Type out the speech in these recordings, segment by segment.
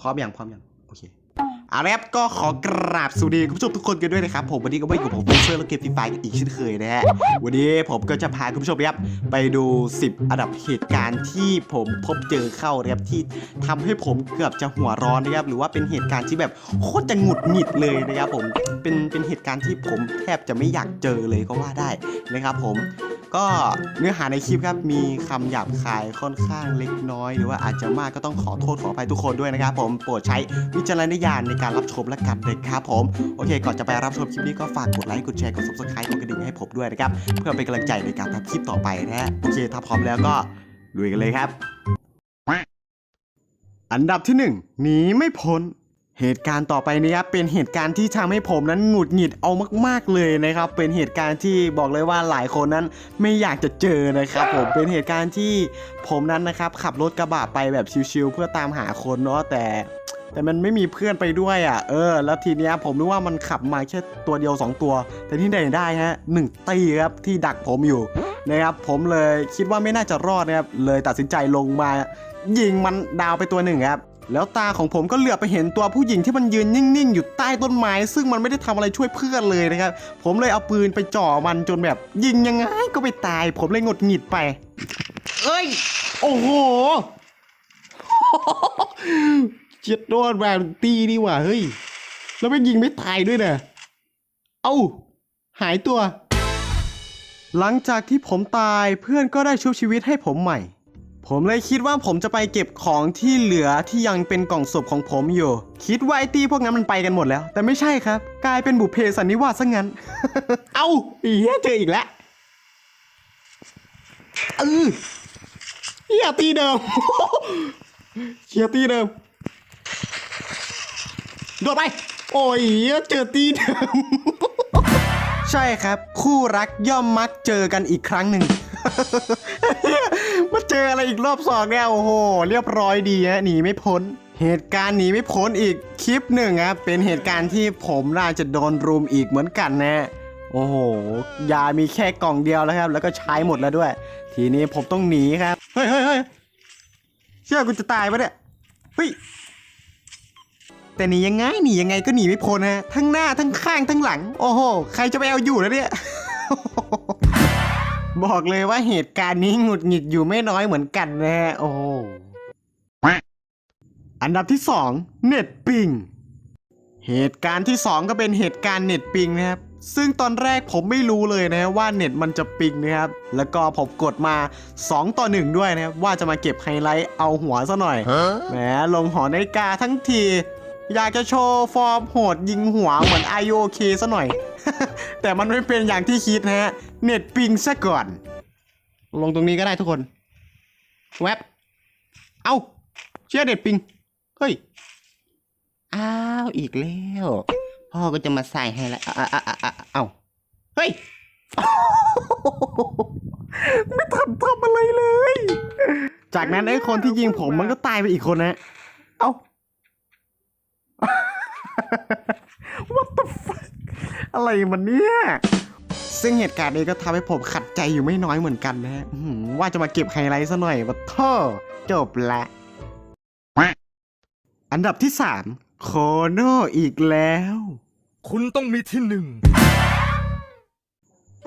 พร้อมอย่างพร้อมอย่างโอเคเอาละครับก็ขอกราบสวัสดีคุณผู้ชมทุกคนกันด้วยนะครับผมวันนี้ก็มาอยู่กับผมเป็นเซอร์และเกมฟรีไฟกันอีกเช่นเคยนะฮะวันนี้ผมก็จะพาคุณผู้ชมนะครับไปดู 10 อันดับเหตุการณ์ที่ผมพบเจอเข้านะครับที่ทำให้ผมเกือบจะหัวร้อนนะครับหรือว่าเป็นเหตุการณ์ที่แบบโคตรจะหงุดหงิดเลยนะครับผมเป็นเป็นเหตุการณ์ที่ผมแทบจะไม่อยากเจอเลยก็ว่าได้นะครับผม ก็เนื้อหาในคลิปครับมีคำหยาบคายค่อนข้างเล็กน้อย หรือว่าอาจจะมากก็ต้องขอโทษขออภัยทุกคนด้วยนะครับ ผมโปรดใช้วิจารณญาณในการรับชมและกันนะครับผมโอเค ก่อนจะไปรับชมคลิปนี้ก็ฝากกดไลค์กดแชร์กด subscribe กดกระดิ่งให้ผมด้วยนะครับเพื่อเป็นกำลังใจในการทำคลิปต่อไปนะฮะโอเคถ้าพร้อมแล้วก็ลุยกันเลยครับ อันดับที่หนึ่งหนีไม่พ้น เหตุการณ์ต่อไปนี้ครับเป็นเหตุการณ์ที่ทำให้ผมนั้นหงุดหงิดเอามากๆเลยนะครับ เป็นเหตุการณ์ที่บอกเลยว่าหลายคนนั้นไม่อยากจะเจอนะครับ ผมเป็นเหตุการณ์ที่ผมนั้นนะครับขับรถกระบะไปแบบชิวๆเพื่อตามหาคนเนาะแต่แต่มันไม่มีเพื่อนไปด้วยอะ เออ แล้วทีเนี้ยผมนึกว่ามันขับมาแค่ตัวเดียว 2 ตัว แต่ที่ไหนได้ฮะหนึ่งตีครับที่ดักผมอยู่นะครับ ผมเลยคิดว่าไม่น่าจะรอดนะครับ เลยตัดสินใจลงมา ยิงมันดาวไปตัวหนึ่งครับ แล้วตาของผมก็เหลือบไปเห็นตัวผู้หญิงที่มันยืนนิ่งๆ อยู่ใต้ต้นไม้ ซึ่งมันไม่ได้ทำอะไรช่วยเพื่อนเลยนะครับ ผมเลยเอาปืนไปจ่อมันจนแบบ ยิงยังไงก็ไม่ตาย ผมเลยหงุดหงิดไป เอ้ย โอ้โหเจ็ดโดนแบบตีดีกว่าเฮ้ย แล้วไม่ยิงไม่ตายด้วยนะเอ้า หายตัว หลังจากที่ผมตายเพื่อนก็ได้ชุบชีวิตให้ผมใหม่ ผมเลยคิดว่าผมจะไปเก็บของที่เหลือที่ยังเป็นกล่องศพของผมอยู่ คิดว่าไอตี้พวกนั้นมันไปกันหมดแล้ว แต่ไม่ใช่ครับ กลายเป็นบุพเพสันนิวาสซะงั้น เอ้าอีเหี้ยเจออีกแล้วเออเฮียตีเดิมเฮียตีเดิมโดดไป โอ้ยเจอตีเดิม ใช่ครับ คู่รักย่อมมักเจอกันอีกครั้งหนึ่ง ออะไรอีกรอบสองเนี่ยโอ้โห เรียบร้อยดีฮะหนีไม่พ้น เหตุการณ์หนีไม่พ้นอีกคลิปหนึ่งครับเป็นเหตุการณ์ที่ผมน่าจะโดนรุมอีกเหมือนกันนะโอ้โห ยามีแค่กล่องเดียวแล้วครับ แล้วก็ใช้หมดแล้วด้วย ทีนี้ผมต้องหนีครับ เฮ้ยเฮ้ยเฮ้ยเชื่อกูจะตายปะเนี่ย เฮ้ย แต่หนียังไงหนียังไงก็หนีไม่พ้นนะทั้งหน้าทั้งข้างทั้งหลัง โอ้โห ใครจะไปเอาอยู่แล้วเนี่ย บอกเลยว่าเหตุการณ์นี้หงุดหงิดอยู่ไม่น้อยเหมือนกันนะฮะโอ้โหอันดับที่สองเน็ตปิงเหตุการณ์ที่สองก็เป็นเหตุการณ์เน็ตปิงนะครับซึ่งตอนแรกผมไม่รู้เลยนะว่าเน็ตมันจะปิงนะครับแล้วก็ผมกดมา 2 ต่อ 1 ด้วยนะครับว่าจะมาเก็บไฮไลท์เอาหัวซะหน่อยแหมลงหอนาฬิกาทั้งที อยากจะโชว์ฟอร์มโหดยิงหัวเหมือน IOK ซะหน่อย แต่มันไม่เป็นอย่างที่คิดนะฮะ เน็ตปิงซะก่อน ลงตรงนี้ก็ได้ทุกคน แวบเอ้า เชื่อเน็ตปิง เฮ้ย อ้าว อีกแล้ว พ่อก็จะมาใส่ให้แล้วอะเอ้าเฮ้ย ไม่ทันทำอะไรเลย จากนั้นไอ้คนที่ยิงผมมันก็ตายไปอีกคนนะ เอ้า What the fuck อะไรมันเนี่ยซึ่งเหตุการณ์นี้ก็ทำให้ผมขัดใจอยู่ไม่น้อยเหมือนกันนะฮะว่าจะมาเก็บไฮไลท์ซะหน่อยว่าท่อจบละ อันดับที่ 3 โคโนอีกแล้ว คุณต้องมีที่หนึ่ง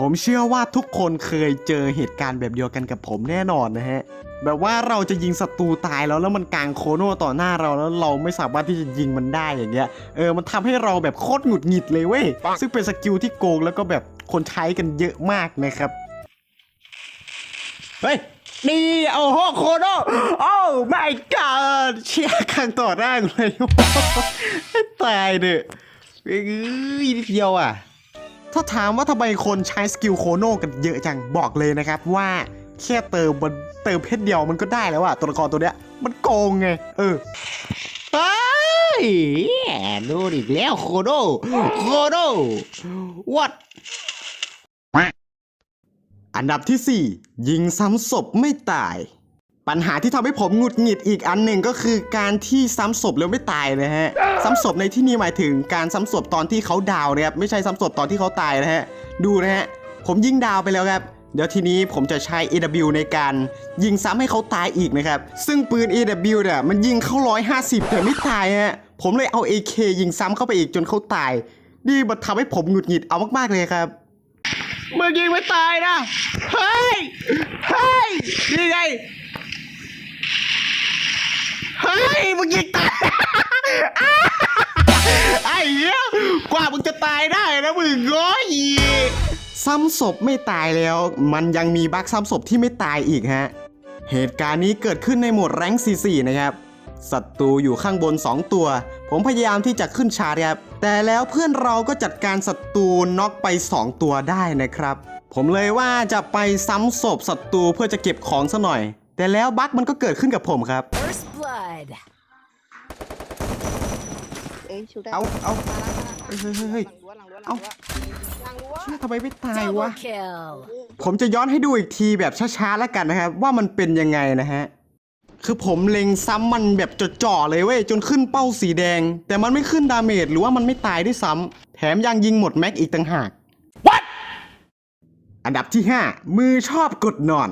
ผมเชื่อว่าทุกคนเคยเจอเหตุการณ์แบบเดียวกันกับผมแน่นอนนะฮะ แบบว่าเราจะยิงศัตรูตายแล้วแล้วมันกางโคโน่ต่อหน้าเราแล้วเราไม่สามารถที่จะยิงมันได้อย่างเงี้ย เออ มันทำให้เราแบบโคตรหงุดหงิดเลยเว้ย ซึ่งเป็นสกิลที่โกงแล้วก็แบบคนใช้กันเยอะมากนะครับ เฮ้ย นี่โอ้โหโคโน่โอ้ my god เชี่ยข้างต่อหน้ากูเลยตายเด้อเอ้ยนิดเดียวอะ ถ้าถามว่าทำไมคนใช้สกิลโคโน่กันเยอะจังบอกเลยนะครับว่าแค่เติมมันเติมเพชรเดียวมันก็ได้แล้วอะตัวละครตัวเนี้ยมันโกงไง เออเฮ้โดนอีกแล้วโคโน่โคโน่ what อันดับที่ 4 ยิงซ้ำศพไม่ตาย ปัญหาที่ทำให้ผมหงุดหงิดอีกอันหนึ่งก็คือการที่ซ้ำศพแล้วไม่ตายนะฮะ ซ้ำศพในที่นี้หมายถึงการซ้ำศพตอนที่เขาดาวนะครับไม่ใช่ซ้ำศพตอนที่เขาตายนะฮะ ดูนะฮะ ผมยิงดาวไปแล้วครับ เดี๋ยวทีนี้ผมจะใช้ AW ในการยิงซ้ำให้เขาตายอีกนะครับ ซึ่งปืน AW เนี่ยมันยิงเข้า 150 แต่ไม่ตายฮะ ผมเลยเอา AK ยิงซ้ำเข้าไปอีกจนเขาตาย นี่มันทำให้ผมหงุดหงิดเอามากๆเลยครับเมื่อยิงไม่ตายนะ เฮ้ย เฮ้ยนี่ไง ยมึงยิงตายไอ้เหี้ยกว่ามึงจะตายได้นะมึงง้อยซ้ำศพไม่ตายแล้ว มันยังมีบั๊กซ้ำศพที่ไม่ตายอีกฮะ เหตุการณ์นี้เกิดขึ้นในโหมดแรงค์44นะครับศัตรูอยู่ข้างบน 2 ตัว ผมพยายามที่จะขึ้นชาร์ครับ แต่แล้วเพื่อนเราก็จัดการศัตรูน็อกไป 2 ตัวได้นะครับ ผมเลยว่าจะไปซ้ำศพศัตรูเพื่อจะเก็บของซะหน่อย แต่แล้วบั๊กมันก็เกิดขึ้นกับผมครับ First blood. เอ้ยชูได้เอาเอามาแล้วมาเฮ้ยเฮ้ยเฮ้ยเฮ้ย หลังรั้วหลังรั้วหลังเอ้ารั้วหลังรั้วเชื่อทำไมไม่ตายวะ Double kill. ผมจะย้อนให้ดูอีกทีแบบช้าๆแล้วกันนะครับ ว่ามันเป็นยังไงนะฮะ คือผมเล็งซ้ำมันแบบจ่อๆเลยเว้ย จนขึ้นเป้าสีแดง แต่มันไม่ขึ้นดาเมจหรือว่ามันไม่ตายด้วยซ้ำแถมยังยิงหมดแม็กอีกต่างหาก What อันดับที่ 5 มือชอบกดนอน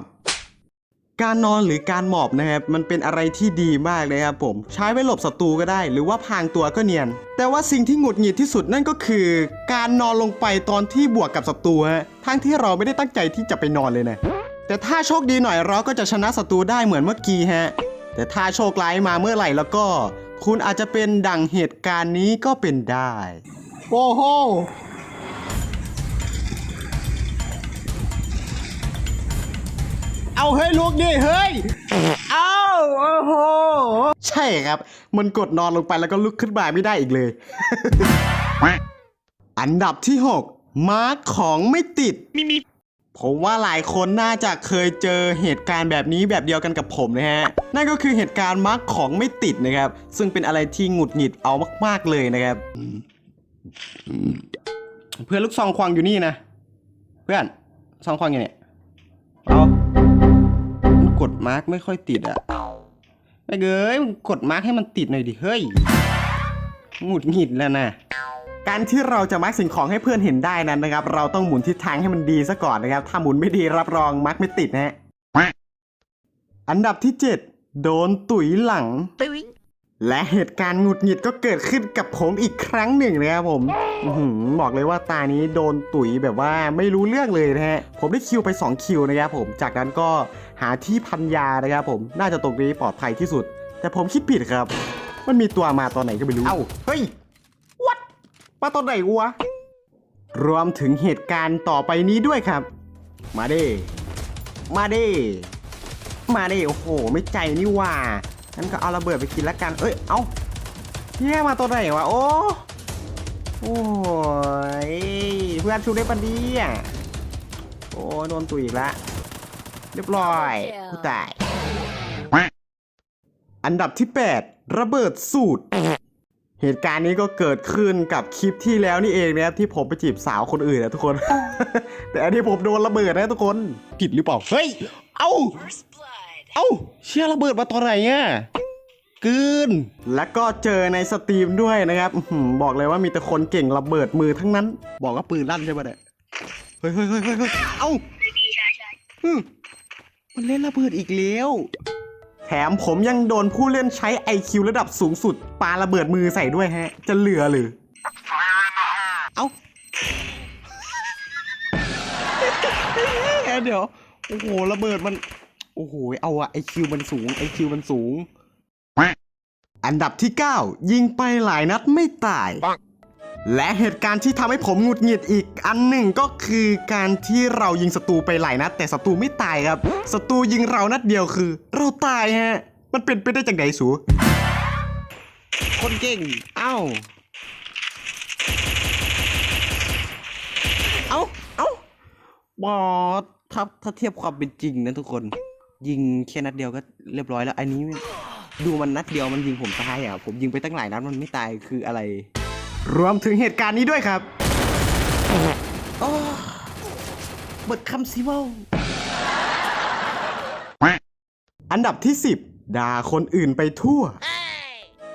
การนอนหรือการหมอบนะครับมันเป็นอะไรที่ดีมากเลยครับผมใช้ไว้หลบศัตรูก็ได้ หรือว่าพางตัวก็เนียน แต่ว่าสิ่งที่หงุดหงิดที่สุดนั่นก็คือ การนอนลงไปตอนที่บวกกับศัตรูฮะทั้งที่เราไม่ได้ตั้งใจที่จะไปนอนเลยนะแต่ถ้าโชคดีหน่อยเราก็จะชนะศัตรูได้เหมือนเมื่อกี้ฮะแต่ถ้าโชคร้ายมาเมื่อไหร่แล้วก็ คุณอาจจะเป็นดังเหตุการณ์นี้ก็เป็นได้โอ้โห เอาเฮ้ยลูกดิเฮ้ย เอาโอ้โห ใช่ครับ มันกดนอนลงไปแล้วก็ลุกขึ้นมาไม่ได้อีกเลย อันดับที่ 6 มาร์คของไม่ติด ผมว่าหลายคนน่าจะเคยเจอเหตุการณ์แบบนี้แบบเดียวกันกับผมนะฮะ นั่นก็คือเหตุการณ์มาร์คของไม่ติดนะครับ ซึ่งเป็นอะไรที่หงุดหงิดเอามาก ๆเลยนะครับ เพื่อนลูกซองควางอยู่นี่นะ เพื่อนซองควางอยู่เนี่ยเอา กดมาร์กไม่ค่อยติดอะไม่เกยมึงกดมาร์กให้มันติดหน่อยดิเฮ้ยหงุดหงิดแล้วนะการที่เราจะมาร์กสิ่งของให้เพื่อนเห็นได้นั้นนะครับ เราต้องหมุนทิศทางให้มันดีซะก่อนนะครับ ถ้าหมุนไม่ดีรับรองมาร์กไม่ติดนะฮะอันดับที่ 7 โดนตุ๋ยหลัง และเหตุการณ์หงุดหงิดก็เกิดขึ้นกับผมอีกครั้งหนึ่งนะครับผมอื้อหือบอกเลยว่าตานี้โดนตุ๋ยแบบว่าไม่รู้เรื่องเลยนะฮะ ผมได้คิวไป 2 คิวนะครับผม จากนั้นก็หาที่พันยานะครับผม น่าจะตรงนี้ปลอดภัยที่สุด แต่ผมคิดผิดครับ มันมีตัวมาตอนไหนก็ไม่รู้ เอ้า เฮ้ย what มาตอนไหนวะ รวมถึงเหตุการณ์ต่อไปนี้ด้วยครับ มาเด้มาเด้มาเด้โอ้โห ไม่ใจนี่หว่า งั้นก็เอาระเบิดไปกินละกัน เอ้ย เอาแย่มาตัวไหนวะ โอ้โอ้ยเพื่อนชูได้ปะเดีอะโอ้โดนตุยอีกละเรียบร้อยกูตาย อันดับที่ 8 ระเบิดสูตร เหตุการณ์นี้ก็เกิดขึ้นกับคลิปที่แล้วนี่เองนะครับที่ผมไปจีบสาวคนอื่นนะทุกคน แต่อันนี้ผมโดนระเบิดนะทุกคน ผิดหรือเปล่า เฮ้ย เอ้า เอ้า เชื่อระเบิดมาตอนไหนอะกลืนแล้วก็เจอในสตรีมด้วยนะครับบอกเลยว่ามีแต่คนเก่งระเบิดมือทั้งนั้น บอกว่าปืนลั่นใช่ปะเนี่ยเฮ้ยเฮ้ยเฮ้ยเฮ้ยเฮ้ยเอ้ามมันเล่นระเบิดอีกแล้วแถมผมยังโดนผู้เล่นใช้ IQ ระดับสูงสุดปาระเบิดมือใส่ด้วยฮะ จะเหลือหรือ เอ้าเดี๋ยว โอ้โห ระเบิดมัน โอ้โห เอาอะไอคิวมันสูงไอคิวมันสูง อันดับที่ 9 ยิงไปหลายนัดไม่ตาย และเหตุการณ์ที่ทำให้ผมหงุดหงิดอีกอันหนึ่งก็คือการที่เรายิงศัตรูไปหลายนัด แต่ศัตรูไม่ตายครับศัตรูยิงเรานัดเดียวคือ เราตายฮะ มันเป็นไปได้จังไดสูคนเก่ง เอ้า เอ้า เอ้าบอสถ้าถ้าเทียบความเป็นจริงนะทุกคน ยิงแค่นัดเดียวก็เรียบร้อยแล้ว อันนี้มันดูมันนัดเดียวมันยิงผมตายอะ ผมยิงไปตั้งหลายนัดมันไม่ตายคืออะไร รวมถึงเหตุการณ์นี้ด้วยครับโอ้เบิดคำซิเวลอันดับที่ 10 ด่าคนอื่นไปทั่ว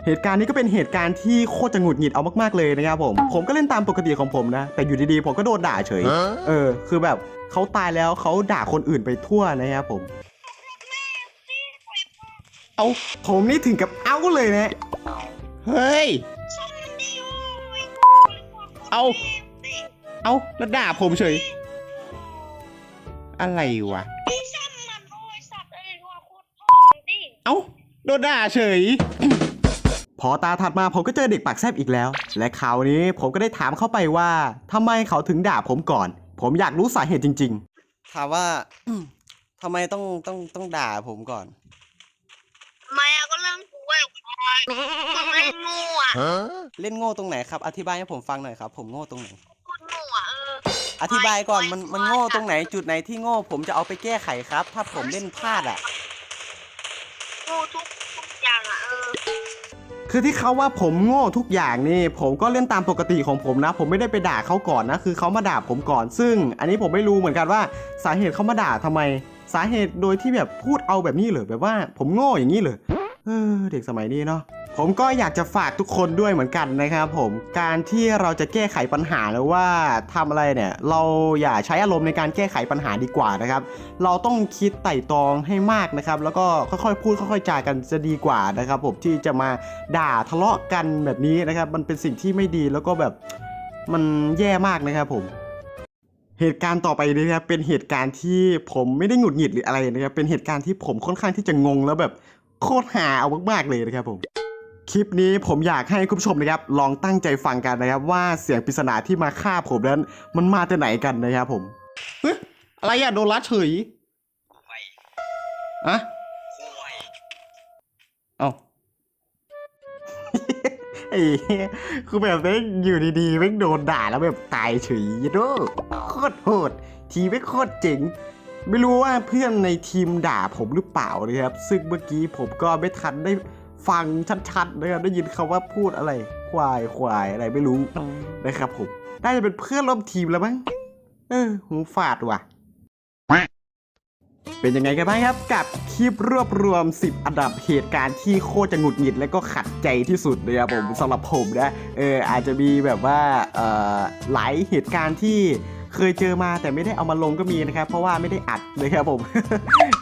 เหตุการณ์นี้ก็เป็นเหตุการณ์ที่โคตรจะหงุดหงิดเอามากๆเลยนะครับผม ผมก็เล่นตามปกติของผมนะ แต่อยู่ดีๆ ผมก็โดนด่าเฉย เออ คือแบบเขาตายแล้วเขาด่าคนอื่นไปทั่วนะครับผม เอาผมนี่ถึงกับเอ้าเลยนะ เฮ้ย เอา เอาแล้วด่าผมเฉย อะไรวะ เอ้าโดนด่าเฉย พอตาถัดมาผมก็เจอเด็กปากแซบอีกแล้ว และคราวนี้ผมก็ได้ถามเข้าไปว่าทำไมเขาถึงด่าผมก่อน ผมอยากรู้สาเหตุจริง ๆ ถามว่าทำไมต้องต้องต้องด่าผมก่อน ทำไมอะก็เรื่องกูเว้ ยมึงเล่นงูอะเล่นโง่ตรงไหนครับ อธิบายให้ผมฟังหน่อยครับ ผมโง่ตรงไหนพูดงูอะเออ อธิบายก่อนมันมันโง่ตรงไหน จุดไหนที่โง่ ผมจะเอาไปแก้ไขครับ ถ้าผมเล่นพลาดอะงูทุกทุกอย่างอะเออ คือที่เขาว่าผมโง่ทุกอย่างนี่ผมก็เล่นตามปกติของผมนะ ผมไม่ได้ไปด่าเขาก่อนนะ คือเขามาด่าผมก่อน ซึ่ง อันนี้ผมไม่รู้เหมือนกันว่าสาเหตุเขามาด่าทำไม สาเหตุโดยที่แบบพูดเอาแบบนี้เหรอแบบว่า ผมโง่อย่างนี้เหรอ เด็กสมัยนี้เนาะผมก็อยากจะฝากทุกคนด้วยเหมือนกันนะครับผมการที่เราจะแก้ไขปัญหาหรือว่าทำอะไรเนี่ยเราอย่าใช้อารมณ์ในการแก้ไขปัญหาดีกว่านะครับ เราต้องคิดไต่ตรองให้มากนะครับ แล้วก็ค่อยๆพูดค่อยๆจากันจะดีกว่านะครับผมที่จะมาด่าทะเลาะกันแบบนี้นะครับ มันเป็นสิ่งที่ไม่ดีแล้วก็แบบมันแย่มากนะครับผมเหตุการณ์ต่อไปนี้นะครับเป็นเหตุการณ์ที่ผมไม่ได้หงุดหงิดหรืออะไรนะครับเป็นเหตุการณ์ที่ผมค่อนข้างที่จะงงแล้วแบบ โคตรหาเอามากๆเลยนะครับผมคลิปนี้ผมอยากให้คุณผู้ชมนะครับลองตั้งใจฟังกันนะครับ ว่าเสียงปริศนาที่มาฆ่าผมนั้น มันมาจากไหนกันนะครับผมเฮ้ยอะไรอะโดนลัดเฉยอะเอ้าไอ้เหี้ยคือแบบแม่งอยู่ดีๆแม่งโดนด่าแล้วแบบตายเฉยโดโคตรโหด ทีไม่งโคตรเจ๋ง ไม่รู้ว่าเพื่อนในทีมด่าผมหรือเปล่านะครับ ซึ่งเมื่อกี้ผมก็ไม่ทันได้ฟังชัดๆนะครับได้ยินคาว่าพูดอะไร ควายควายอะไรไม่รู้นะครับผมน่าจะเป็นเพื่อนร่วมทีมแล้วมั้งเออหูฝาดว่ะ เป็นยังไงกันบ้างครับ กับคลิปรวบรวม 10 อันดับเหตุการณ์ที่โคตรจะหงุดหงิดและก็ขัดใจที่สุดนะครับผมสำหรับผมนะเอออาจจะมีแบบว่าเอ่อหลายเหตุการณ์ที่ เคยเจอมาแต่ไม่ได้เอามาลงก็มีนะครับ เพราะว่าไม่ได้อัดเลยครับผม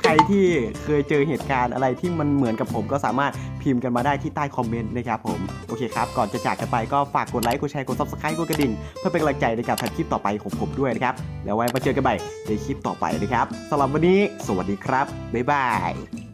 ใครที่เคยเจอเหตุการณ์อะไรที่มันเหมือนกับผมก็สามารถพิมพ์กันมาได้ที่ใต้คอมเมนต์นะครับผม โอเคครับ ก่อนจะจากกันไปก็ฝากกดไลค์กดแชร์กด subscribe กดกระดิ่ง เพื่อเป็นกำลังใจในการทำคลิปต่อไปของผมด้วยนะครับ แล้วไว้มาเจอกันใหม่ในคลิปต่อไปนะครับสำหรับวันนี้ สวัสดีครับบ๊ายบาย